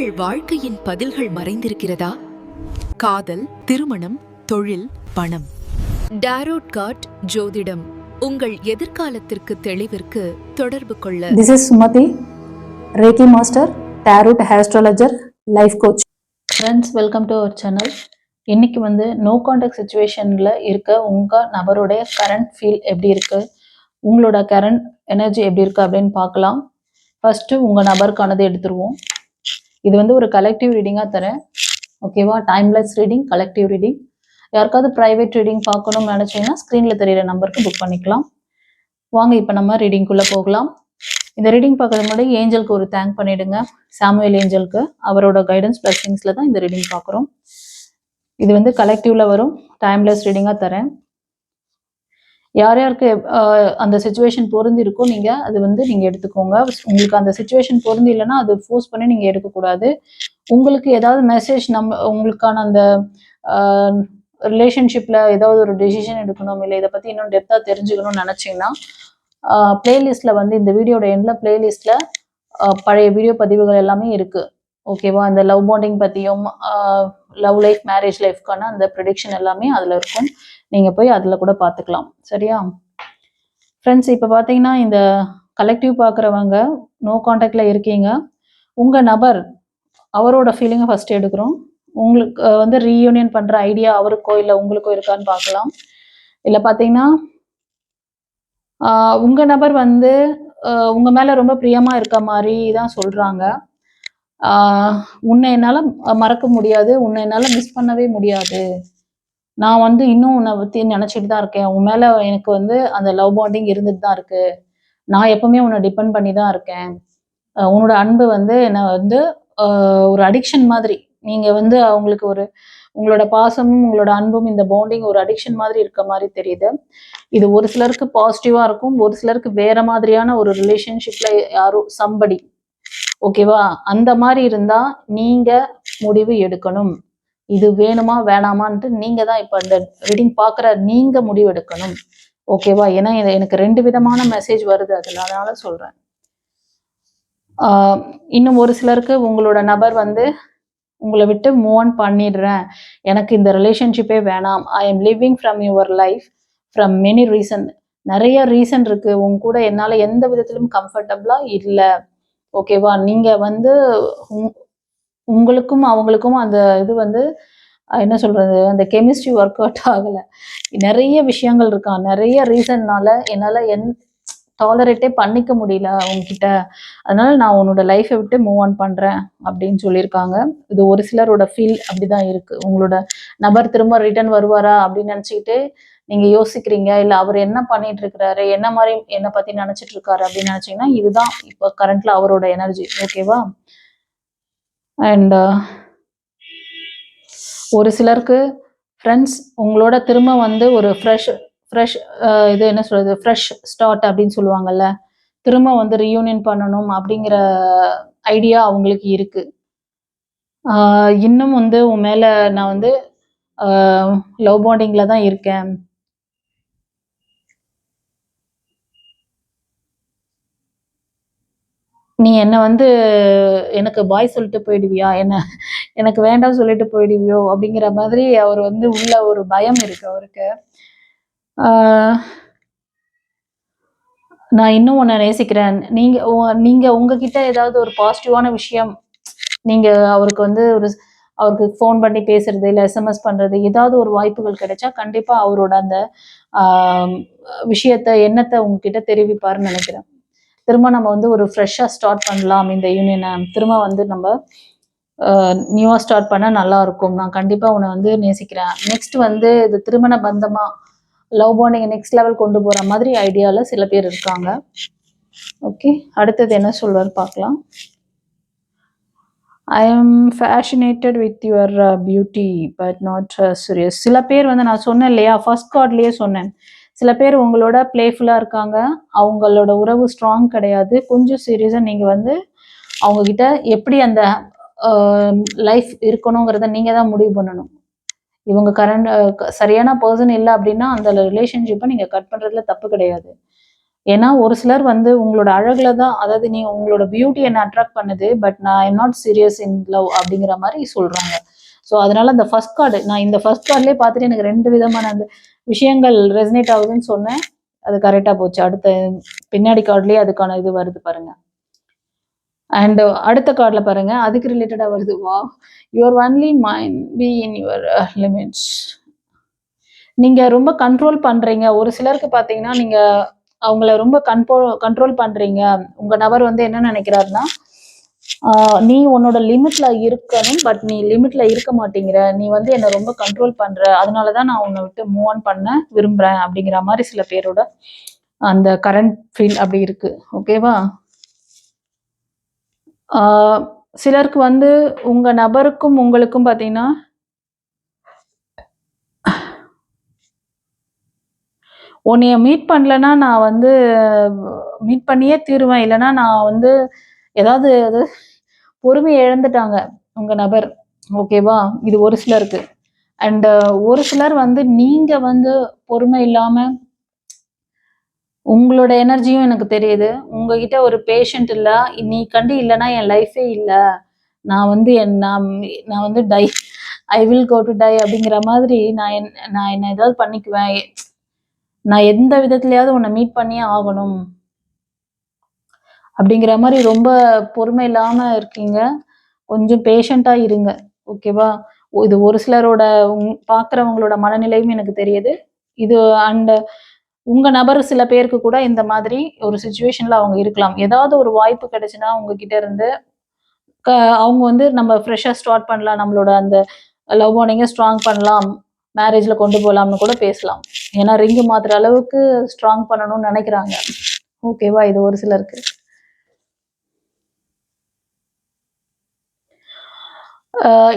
உங்கள் வாழ்க்கையின் பதில்கள் மறைந்திருக்கிறதா? காதல் திருமணம் தொழில் பணம். டாரோட் காட் ஜோதிடம். உங்கள் எதிர்காலத்திற்கு தெளிவிற்கு தொடர்பு கொள்ள. This is Sumati, Reiki Master, Tarot Astrologer, Life Coach. Friends welcome to our channel இன்னைக்கு வந்து நோ கான்டாக்ட் சுச்சுவேஷனில் இருக்க உங்கள் நபருடைய கரண்ட் ஃபீல் எப்படி இருக்குது உங்களோட கரண்ட் எனர்ஜி எப்படி இருக்குது அப்படின்னு பார்க்கலாம். ஃபஸ்ட்டு உங்கள் நபருக்கானது எடுத்துருவோம். இது வந்து ஒரு கலெக்டிவ் ரீடிங்காக தரேன். ஓகேவா டைம்லெஸ் ரீடிங் கலெக்டிவ் ரீடிங் யாருக்காவது ப்ரைவேட் ரீடிங் பார்க்கணும்னு நினச்சிங்கன்னா ஸ்க்ரீனில் தெரியிற நம்பருக்கு புக் பண்ணிக்கலாம். வாங்க இப்போ நம்ம ரீடிங்குள்ளே போகலாம். இந்த ரீடிங் பார்க்கறது முன்னாடி ஏஞ்சலுக்கு ஒரு தேங்க் பண்ணிடுங்க. சாமுவேல் ஏஞ்சலுக்கு. அவரோட கைடன்ஸ் பிளஸிங்ஸில் தான் இந்த ரீடிங் பார்க்குறோம். இது வந்து கலெக்டிவ்ல வரும். டைம்லெஸ் ரீடிங்காக தரேன். யார் யாருக்கு அந்த சுச்சுவேஷன் பொருந்தி இருக்கோ நீங்கள் அது வந்து நீங்கள் எடுத்துக்கோங்க. உங்களுக்கு அந்த சுச்சுவேஷன் பொருந்தி இல்லைன்னா அது ஃபோர்ஸ் பண்ணி நீங்கள் எடுக்கக்கூடாது. உங்களுக்கு ஏதாவது மெசேஜ் நம்ம உங்களுக்கான அந்த ரிலேஷன்ஷிப்பில் ஏதாவது ஒரு டெசிஷன் எடுக்கணும் இல்லை இதை பற்றி இன்னும் டெப்த்தாக தெரிஞ்சுக்கணும்னு நினச்சிங்கன்னா பிளேலிஸ்ட்டில் வந்து இந்த வீடியோட எண்டில் பிளேலிஸ்ட்டில் பழைய வீடியோ பதிவுகள் எல்லாமே இருக்குது ஓகேவா? அந்த லவ் பாண்டிங் பற்றியும் லவ் லைஃப் மேரேஜ் லைஃப்க்கான அந்த ப்ரிடிக்ஷன் எல்லாமே அதில் இருக்கும். நீங்கள் போய் அதில் கூட பார்த்துக்கலாம் சரியா? ஃப்ரெண்ட்ஸ் இப்போ பார்த்தீங்கன்னா இந்த கலெக்டிவ் பார்க்குறவங்க நோ காண்டாக்டில் இருக்கீங்க. உங்கள் நபர் அவரோட ஃபீலிங்கை ஃபஸ்ட்டு எடுக்கிறோம். உங்களுக்கு வந்து ரீயூனியன் பண்ணுற ஐடியா அவருக்கோ இல்லை உங்களுக்கோ இருக்கான்னு பார்க்கலாம் இல்லை பார்த்தீங்கன்னா உங்கள் நபர் வந்து உங்கள் மேலே ரொம்ப பிரியமாக இருக்க மாதிரி தான் சொல்கிறாங்க உன்னை என்னால் மறக்க முடியாது. உன்னை என்னால் மிஸ் பண்ணவே முடியாது. நான் வந்து இன்னும் உன்னை பற்றி நினச்சிட்டு தான் இருக்கேன். உன் மேலே எனக்கு வந்து அந்த லவ் பாண்டிங் இருந்துட்டு தான் இருக்குது நான் எப்பவுமே உன்னை டிபெண்ட் பண்ணி தான் இருக்கேன். உன்னோட அன்பு வந்து என்னை வந்து ஒரு அடிக்ஷன் மாதிரி. நீங்கள் வந்து அவங்களுக்கு ஒரு உங்களோட பாசமும் உங்களோட அன்பும் இந்த பாண்டிங் ஒரு அடிக்ஷன் மாதிரி இருக்க மாதிரி தெரியுது. இது ஒரு சிலருக்கு பாசிட்டிவாக இருக்கும். ஒரு சிலருக்கு வேற மாதிரியான ஒரு ரிலேஷன்ஷிப்பில் யாரும் சம்படி ஓகேவா? அந்த மாதிரி இருந்தா நீங்க முடிவு எடுக்கணும். இது வேணுமா வேணாமான்ட்டு நீங்க தான் இப்ப அந்த ரீடிங் பாக்குற நீங்க முடிவு எடுக்கணும். ஓகேவா? ஏன்னா எனக்கு ரெண்டு விதமான மெசேஜ் வருது. அதுல அதனால சொல்றேன். இன்னும் ஒரு சிலருக்கு உங்களோட நபர் வந்து உங்களை விட்டு மூவ் ஆன் பண்ணிடுறேன். எனக்கு இந்த ரிலேஷன்ஷிப்பே வேணாம். I am living from your life from many reason நிறைய ரீசன் இருக்கு. உங்க கூட என்னால எந்த விதத்திலும் கம்ஃபர்டபுளா இல்லை. ஓகேவா? நீங்க வந்து உங்- உங்களுக்கும் அவங்களுக்கும் அந்த இது வந்து என்ன சொல்றது அந்த கெமிஸ்ட்ரி ஒர்க் அவுட் ஆகலை. நிறைய விஷயங்கள் இருக்கான் நிறைய ரீசன்னால என்னால என் டாலரேட்டே பண்ணிக்க முடியல உங்ககிட்ட அதனால நான் உன்னோட லைஃப்பை விட்டு மூவ் ஆன் பண்றேன் அப்படின்னு சொல்லியிருக்காங்க. இது ஒரு சிலரோட ஃபீல் அப்படிதான் இருக்கு. உங்களோட நபர் திரும்ப ரிட்டர்ன் வருவாரா அப்படின்னு நினச்சிக்கிட்டு நீங்க யோசிக்கிறீங்க இல்ல அவர் என்ன பண்ணிட்டு இருக்கிறாரு என்ன மாதிரி என்ன பத்தி நினைச்சிட்டு இருக்காரு அப்படின்னு நினைச்சீங்கன்னா இதுதான் இப்போ கரண்ட்ல அவரோட எனர்ஜி ஓகேவா அண்ட் ஒரு சிலருக்கு ஃப்ரெண்ட்ஸ் உங்களோட திரும்ப வந்து ஒரு ஃப்ரெஷ் ஃப்ரெஷ் uh, இது என்ன சொல்றது ஃப்ரெஷ் ஸ்டார்ட் அப்படின்னு சொல்லுவாங்கல்ல திரும்ப வந்து ரியூனியன் பண்ணணும் அப்படிங்கிற ஐடியா அவங்களுக்கு இருக்கு. Uh, இன்னும் வந்து உன் மேல நான் வந்து uh, லவ் பாண்டிங்ல தான் இருக்கேன். நீ என்னை வந்து எனக்கு பாய் சொல்லிட்டு போயிடுவியா? என்ன எனக்கு வேண்டாம் சொல்லிட்டு போயிடுவியோ? அப்படிங்கிற மாதிரி அவர் வந்து உள்ள ஒரு பயம் இருக்கு அவருக்கு. நான் இன்னும் உன்னை நேசிக்கிறேன். நீங்க உ- நீங்க உங்ககிட்ட ஏதாவது ஒரு பாசிட்டிவான விஷயம் நீங்க அவருக்கு வந்து ஒரு அவருக்கு ஃபோன் பண்ணி பேசுறது இல்லை எஸ்எம்எஸ் பண்றது ஏதாவது ஒரு வாய்ப்புகள் கிடைச்சா கண்டிப்பா அவரோட அந்த விஷயத்த எண்ணத்தை உங்ககிட்ட தெரிவிப்பாருன்னு நினைக்கிறேன். திரும்ப நம்ம வந்து ஒரு ஃப்ரெஷ்ஷாக ஸ்டார்ட் பண்ணலாம். இந்த யூனியனை திரும்ப வந்து நம்ம நியூவாக ஸ்டார்ட் பண்ணால் நல்லா இருக்கும். நான் கண்டிப்பாக உன்னை வந்து நேசிக்கிறேன். நெக்ஸ்ட் வந்து இது திருமண பந்தமா லவ் பாண்டிங் நெக்ஸ்ட் லெவல் கொண்டு போகிற மாதிரி ஐடியாவில் சில பேர் இருக்காங்க. ஓகே அடுத்தது என்ன சொல்வார் பார்க்கலாம். I am fascinated with your beauty but not serious சில பேர் வந்து நான் சொன்னேன் இல்லையா? ஃபர்ஸ்ட் கார்ட்லேயே சொன்னேன். சில பேர் உங்களோட பிளேஃபுல்லாக இருக்காங்க. அவங்களோட உறவு ஸ்ட்ராங் கிடையாது. கொஞ்சம் சீரியஸாக நீங்கள் வந்து அவங்கக்கிட்ட எப்படி அந்த லைஃப் இருக்கணுங்கிறத நீங்கள் தான் முடிவு பண்ணணும். இவங்க கரண்ட் சரியான பர்சன் இல்லை அப்படின்னா அந்த ரிலேஷன்ஷிப்பை நீங்கள் கட் பண்ணுறதுல தப்பு கிடையாது. ஏன்னா ஒரு சிலர் வந்து உங்களோட அழகில் தான் அதாவது நீ உங்களோட பியூட்டி என்ன அட்ராக்ட் பண்ணுது பட் நான் I'm not serious in love அப்படிங்கிற மாதிரி சொல்கிறாங்க ஸோ அதனால அந்த ஃபர்ஸ்ட் கார்டு நான் இந்த ஃபர்ஸ்ட் கார்ட்லேயே பார்த்துட்டு எனக்கு ரெண்டு விதமான அந்த விஷயங்கள் ரெசனேட் ஆகுதுன்னு சொன்னேன். அது கரெக்டாக போச்சு. அடுத்த பின்னாடி கார்ட்லேயே அதுக்கான இது வருது பாருங்க. அண்ட் அடுத்த கார்டில் பாருங்க. அதுக்கு ரிலேட்டடாக வருது. வா your only mind be in your limits நீங்கள் ரொம்ப கண்ட்ரோல் பண்ணுறீங்க ஒரு சிலருக்கு பார்த்தீங்கன்னா நீங்கள் அவங்கள ரொம்ப கண்ட்ரோல் கண்ட்ரோல் பண்ணுறீங்க உங்கள் நபர் வந்து என்ன நினைக்கிறாருன்னா நீ உன்னோட லிமிட்ல இருக்கணும் பட் நீ லிமிட்ல இருக்க மாட்டேங்கிற. நீ வந்து என்னை ரொம்ப கண்ட்ரோல் பண்ற. அதனாலதான் நான் உன்னை விட்டு மூவ் ஆன் பண்ண விரும்புறேன் அப்படிங்கிற மாதிரி சில பேரோட அந்த கரண்ட் ஃபீல் அப்படி இருக்கு. ஓகேவா ஆஹ் சிலருக்கு வந்து உங்க நபருக்கும் உங்களுக்கும் பாத்தீங்கன்னா உன்னைய மீட் பண்ணலன்னா நான் வந்து மீட் பண்ணியே தீருவேன். இல்லைன்னா நான் வந்து ஏதாவது அது பொறுமை இழந்துட்டாங்க உங்க நபர். ஓகேவா இது ஒரு சிலருக்கு. அண்ட் ஒரு சிலர் வந்து நீங்க வந்து பொறுமை இல்லாம உங்களோட எனர்ஜியும் எனக்கு தெரியுது. உங்ககிட்ட ஒரு பேஷண்ட் இல்லை. நீ கண்டு இல்லைன்னா என் லைஃபே இல்லை. நான் வந்து என் நான் நான் வந்து die I will go to die அப்படிங்கிற மாதிரி நான் என் நான் என்ன ஏதாவது பண்ணிக்குவேன். நான் எந்த விதத்துலயாவது உன்னை மீட் பண்ணியே ஆகணும். அப்படிங்கிற மாதிரி ரொம்ப பொறுமை இல்லாம இருக்கீங்க. கொஞ்சம் பேஷண்டா இருங்க. ஓகேவா இது ஒரு சிலரோட உங்- மனநிலையும் எனக்கு தெரியுது. இது அண்ட் உங்க நபர் சில பேருக்கு கூட இந்த மாதிரி ஒரு சுச்சுவேஷன்ல அவங்க இருக்கலாம். ஏதாவது ஒரு வாய்ப்பு கிடைச்சுன்னா உங்ககிட்ட இருந்து க- அவங்க வந்து நம்ம ஃப்ரெஷ்ஷாக ஸ்டார்ட் பண்ணலாம். நம்மளோட அந்த லவ் பாண்டிங்கை ஸ்ட்ராங் பண்ணலாம். மேரேஜ்ல கொண்டு போகலாம்னு கூட பேசலாம். ஏன்னா ரிங்கு மாத்துற அளவுக்கு ஸ்ட்ராங் பண்ணணும்னு நினைக்கிறாங்க. ஓகேவா இது ஒரு சிலருக்கு.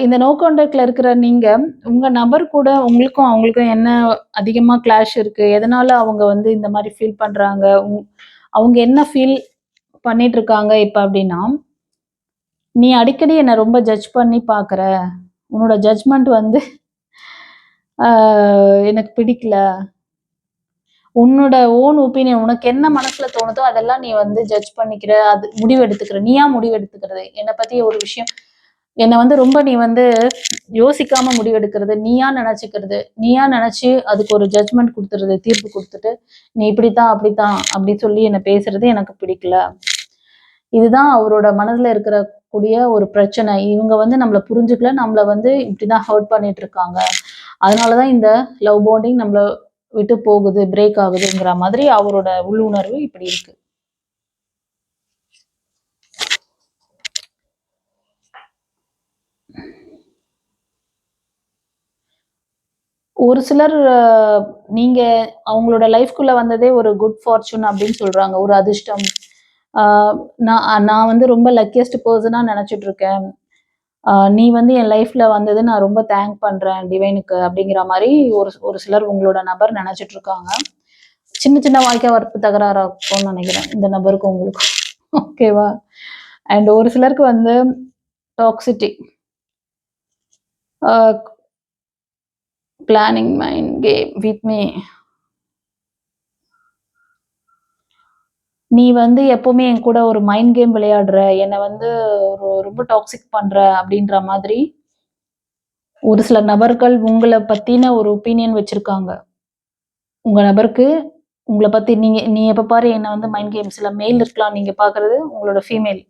இந்த நோ இருக்கிற நீங்கள் உங்கள் நபர் கூட உங்களுக்கும் அவங்களுக்கும் என்ன அதிகமாக கிளாஷ் இருக்குது எதனால் அவங்க வந்து இந்த மாதிரி ஃபீல் பண்ணுறாங்க அவங்க என்ன ஃபீல் பண்ணிகிட்ருக்காங்க இருக்காங்க அப்படின்னா நீ அடிக்கடி என்னை ரொம்ப ஜட்ஜ் பண்ணி பார்க்குற உன்னோட ஜட்ஜ்மெண்ட் வந்து எனக்கு பிடிக்கல. உன்னோட ஓன் ஒப்பீனியன் உனக்கு என்ன மனசுல தோணுதோ அதெல்லாம் நீ வந்து ஜட்ஜ் பண்ணிக்கிற அது முடிவு எடுத்துக்கிற நீயா முடிவு எடுத்துக்கிறது என்னை பத்தி ஒரு விஷயம் என்னை வந்து ரொம்ப நீ வந்து யோசிக்காம முடிவெடுக்கிறது நீயா நினைச்சுக்கிறது நீயா நினைச்சு அதுக்கு ஒரு ஜட்ஜ்மெண்ட் கொடுத்துறது தீர்ப்பு கொடுத்துட்டு நீ இப்படித்தான் அப்படித்தான் அப்படி சொல்லி என்னை பேசுறது எனக்கு பிடிக்கல. இதுதான் அவரோட மனதுல இருக்கிற கூடிய ஒரு பிரச்சனை. இவங்க வந்து நம்மளை புரிஞ்சுக்கல நம்மளை வந்து இப்படிதான் ஹர்ட் பண்ணிட்டு இருக்காங்க அதனாலதான் இந்த லவ் பாண்டிங் நம்மளை விட்டு போகுது பிரேக் ஆகுதுங்கிற மாதிரி அவரோட உள்ளுணர்வு இப்படி இருக்கு. ஒரு சிலர் நீங்க அவங்களோட லைஃப்குள்ள வந்ததே ஒரு குட் ஃபார்ச்சூன் அப்படின்னு சொல்றாங்க. ஒரு அதிர்ஷ்டம். நான் நான் வந்து ரொம்ப லக்கியஸ்ட் பர்சனாக நினச்சிட்டு இருக்கேன். நீ வந்து என் லைஃப்ல வந்தது நான் ரொம்ப தேங்க் பண்றேன் டிவைனுக்கு அப்படிங்கிற மாதிரி ஒரு ஒரு சிலர் உங்களோட நபர் நினைச்சிட்டு இருக்காங்க. சின்ன சின்ன வாழ்க்கை வரப்பு தகராறாக இருக்கும்னு நினைக்கிறேன். இந்த நபருக்கும் உங்களுக்கு. ஓகேவா அண்ட் ஒரு சிலருக்கு வந்து toxicity planning mind game with me நீ வந்து எப்பவுமே என் கூட ஒரு மைண்ட் கேம் விளையாடுற என்னை வந்து ஒரு ரொம்ப டாக்ஸிக் பண்ற அப்படின்ற மாதிரி ஒரு சில நபர்கள் உங்களை பத்தின ஒரு ஒப்பீனியன் வச்சிருக்காங்க. உங்க நபருக்கு உங்களை பத்தி நீங்க நீ எப்ப பாரு என்ன வந்து மைண்ட் கேம்ஸ்ல மெயில் இருக்கலாம் நீங்க பாக்குறது உங்களோட female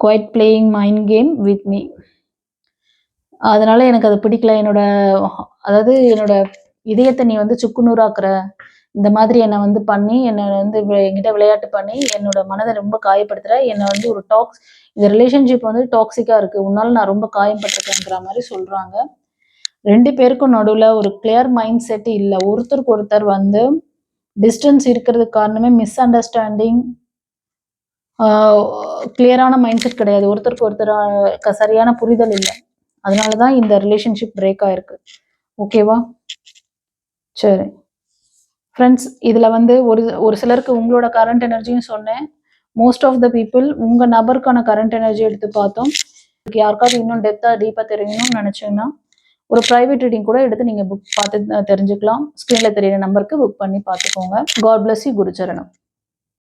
quite playing mind game with me அதனால எனக்கு அது பிடிக்கல. என்னோட அதாவது என்னோட இதயத்தை நீ வந்து சுக்குநூறாக்குற இந்த மாதிரி என்னை வந்து பண்ணி என்னை வந்து என்கிட்ட விளையாட்டு பண்ணி என்னோட மனதை ரொம்ப காயப்படுத்துகிற என்னை வந்து ஒரு டாக்ஸ் இந்த ரிலேஷன்ஷிப் வந்து டாக்ஸிக்காக இருக்குது உன்னால் நான் ரொம்ப காயப்பட்டிருக்கேங்கிற மாதிரி சொல்கிறாங்க ரெண்டு பேருக்கும் நடுவில் ஒரு கிளியர் மைண்ட் செட் இல்லை. ஒருத்தருக்கு ஒருத்தர் வந்து டிஸ்டன்ஸ் இருக்கிறதுக்கு காரணமே மிஸ் அண்டர்ஸ்டாண்டிங் கிளியரான மைண்ட் செட் கிடையாது. ஒருத்தருக்கு ஒருத்தர் க- சரியான புரிதல் இல்லை. அதனால தான் இந்த ரிலேஷன்ஷிப் பிரேக் ஆயிருக்கு. ஓகேவா சரி. ஃப்ரெண்ட்ஸ் இதில் வந்து ஒரு ஒரு சிலருக்கு உங்களோட கரண்ட் எனர்ஜியும் சொன்னேன். மோஸ்ட் ஆஃப் த பீப்புள் உங்கள் நபருக்கான கரண்ட் எனர்ஜி எடுத்து பார்த்தோம். யாருக்காவது இன்னும் டெப்த்தாக டீப்பாக தெரியணும்னு நினச்சிங்கன்னா ஒரு ப்ரைவேட் ரீடிங் கூட எடுத்து நீங்கள் புக் பார்த்து தெரிஞ்சுக்கலாம். ஸ்க்ரீனில் தெரியிற நம்பருக்கு புக் பண்ணி பார்த்துக்கோங்க. God bless you குருச்சரணம்.